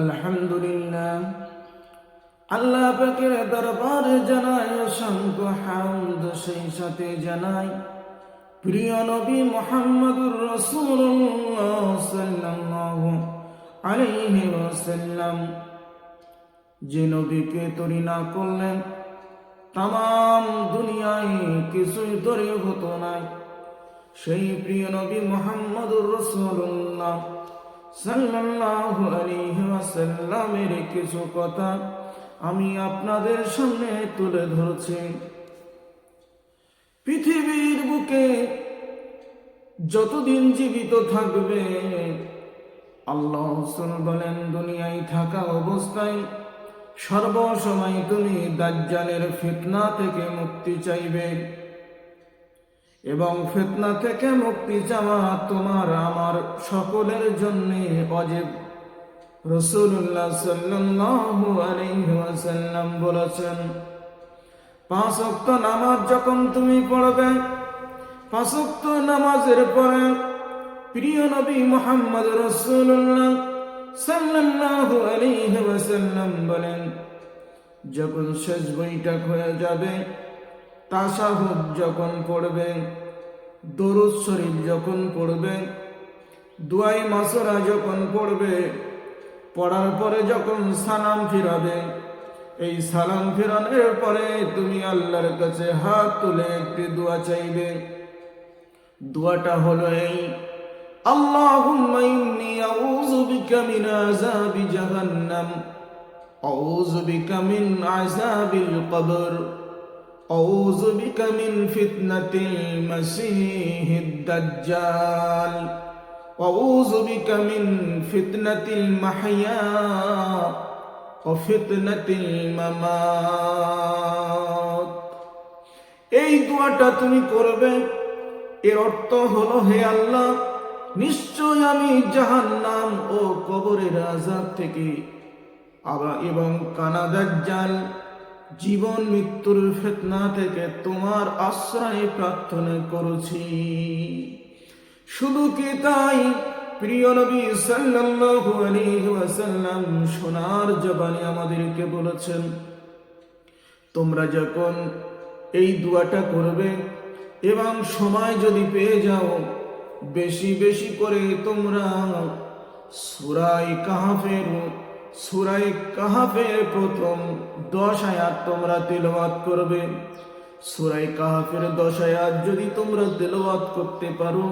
আলহামদুলিল্লাহ। আল্লাহ পাকের দরবারে জানাই, অসংখ্য হামদ সেই সাথে জানাই, প্রিয় নবী মোহাম্মদুর রসুল্লাহ সাল্লাল্লাহু আলাইহি যে নবীকে তৈরি না করলেন, তাম দুনিয়ায় কিছুই তৈরি হতো না সেই প্রিয় নবী মোহাম্মদুর রসুল্লাহ সাল্লাল্লাহু আলাইহি ওয়াসাল্লামের কিছু কথা আমি আপনাদের সামনে তুলে ধরছি। পৃথিবীর বুকে যতদিন জীবিত থাকবে, আল্লাহ বলেন, দুনিয়ায় থাকা অবস্থায় সর্বসময় তুমি দাজ্জালের ফিতনা থেকে মুক্তি চাইবে। এবং ফেতনা থেকে মুক্তি চাওয়া তোমার আমার সকলের জন্য অজেব। রসুল্লাহ ওয়াসাল্লাম বলেছেন, পাঁচ ওয়াক্ত নামাজ যখন তুমি পড়বে, পাঁচ ওয়াক্ত নামাজের পরে প্রিয় নবী মোহাম্মদ রসুল্লাহ সাল্লাল্লাহু আলাইহি ওয়াসাল্লাম বলেন, যখন শেষ বইটা হয়ে যাবে তাসাহুদ যখন পড়বে, দরুদ শরীফ যখন পড়বে, দুয়াই মাসরা যখন পড়বে, পড়ার পরে যখন সালাম ফিরাবে, এই সালাম ফিরানোর পরে তুমি আল্লাহর কাছে হাত তুলে একটি দোয়া চাইবে। দোয়াটা হলো এই, আল্লাহুম্মা ইন্নী আউযু বিকা মিন আযাবি জাহান্নাম, আউযু বিকা মিন আযাবিল কবর। আউযু বিকা মিন ফিতনাতিল মাসীহিদ দাজ্জাল وأعوذ بك من فتنة المحيا وفتنة الممات এই দোয়াটা তুমি করবে এর অর্থ হলো হে আল্লাহ নিশ্চয় আমি জাহান্নাম ও কবরের আজাব থেকে আবার এবং কানাদাজ্জাল জীবন মৃত্যুর ফেতনা থেকে তোমার আশ্রয় প্রার্থনা করছি। শুধু কি তাই? প্রিয় নবী সাল্লাল্লাহু আলাইহি ওয়াসাল্লাম সোনার জবানে আমাদেরকে বলেছেন, তোমরা যখন এই দুয়াটা করবে এবং সময় যদি পেয়ে যাও, বেশি বেশি করে তোমরা সুরাই কাহাফের সুরাই কাহাফের প্রথম দশ আয়াত তোমরা তেলবাদ করবে। সুরাই কাহাফের দশ আয়াত যদি তোমরা তেলাওয়াত করতে পারো,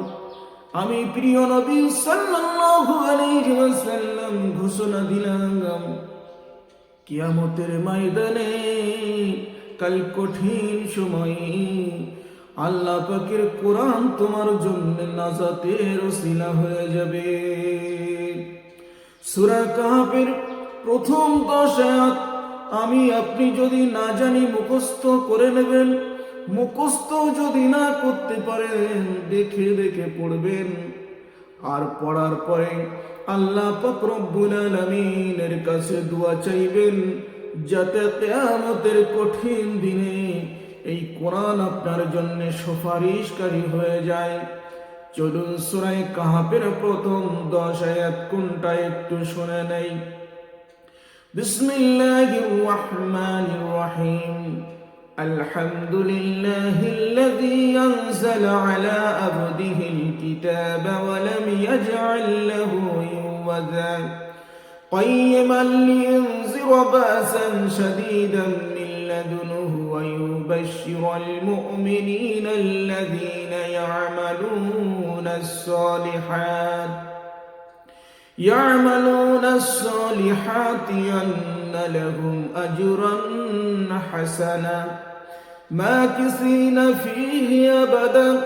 আমি প্রিয় নবী সাল্লাল্লাহু আলাইহি ওয়াসাল্লাম ঘোষণা দিলাম, কিয়ামতের ময়দানে কাল কঠিন সময় আল্লাহ পাকের কোরআন তোমার জন্য নাজাতের ওসিলা হয়ে যাবে। সূরা কাহাফের প্রথম দশ আয়াত আমি আপনি যদি না জানি মুখস্থ করে নেবেন, মুখস্থ যদি না করতে পারেন, দেখে দেখে পড়বেন। আর পড়ার পরে আল্লাহ রব্বুল কাছে দোয়া চাইবেন, যাতে কিয়ামতের কঠিন দিনে এই কোরআন আপনার জন্য সুপারিশকারী হয়ে যায়। চলুন সূরা কাহাফের প্রথম 10 আয়াত কোনটা একটু শুনে নেই। بسم الله الرحمن الرحيم. الحمد لله الذي أنزل على عبده الكتاب ولم يجعل له يوذا. قيما لينذر بأسا شديدا من لدنه ويبشر المؤمنين الذين يعملون الصالحات. يعملون الصالحات أن لهم أجرا حسنا ماكثين فيه أبدا.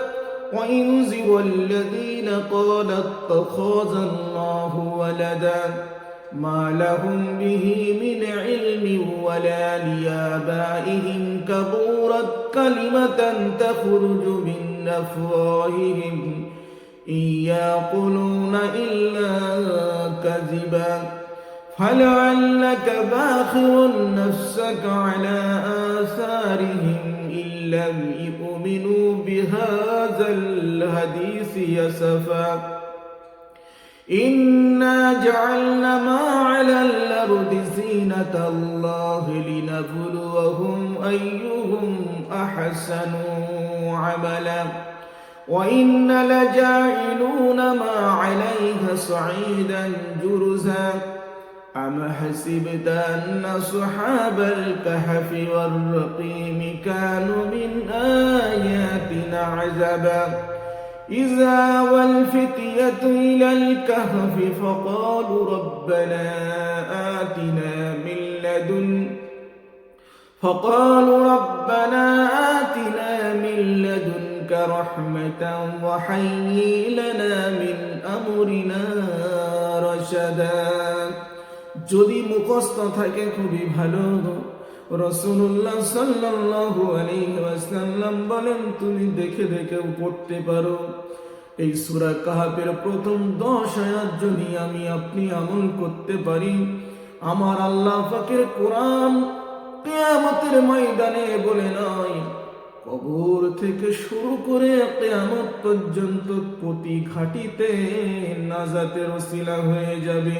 وينزر الذين قال اتخذ الله ولدا. ما لهم به من علم ولا لآبائهم. كبورت كلمة تخرج من أفواههم. إن يقولون إلا كذبا فلعلك باخر نفسك على آثارهم إن لم يؤمنوا بهذا الحديث يسفا إنا جعلنا ما على سنة الله لنبلوهم أيهم أحسن عملا وإن لجاعلون ما عليها صعيدا جرزا أم حسبت أن أصحاب الكهف والرقيم كانوا من آياتنا عزبا إذا والفتية إلى الكهف فقالوا ربنا آتنا من لدن فقالوا ربنا آتنا من لدنك رحمة وحيي لنا من أمرنا رشدا যদি মুখস্থ থাকে খুবই ভালো রসুল্লাহ সাল্লাল্লাহু আলাইহি ওয়াসাল্লাম বলেন তুমি দেখে দেখেও পড়তে পারো এই সূরা কাহাফের প্রথম দশ আয়াত যদি আমি আপনি আমল করতে পারি আমার আল্লাহ পাকের কোরআন কেয়ামতের ময়দানে বলে নয় কবর থেকে শুরু করে কেয়ামত পর্যন্ত প্রতি ঘাটিতে নাজাতের ওসিলা হয়ে যাবে।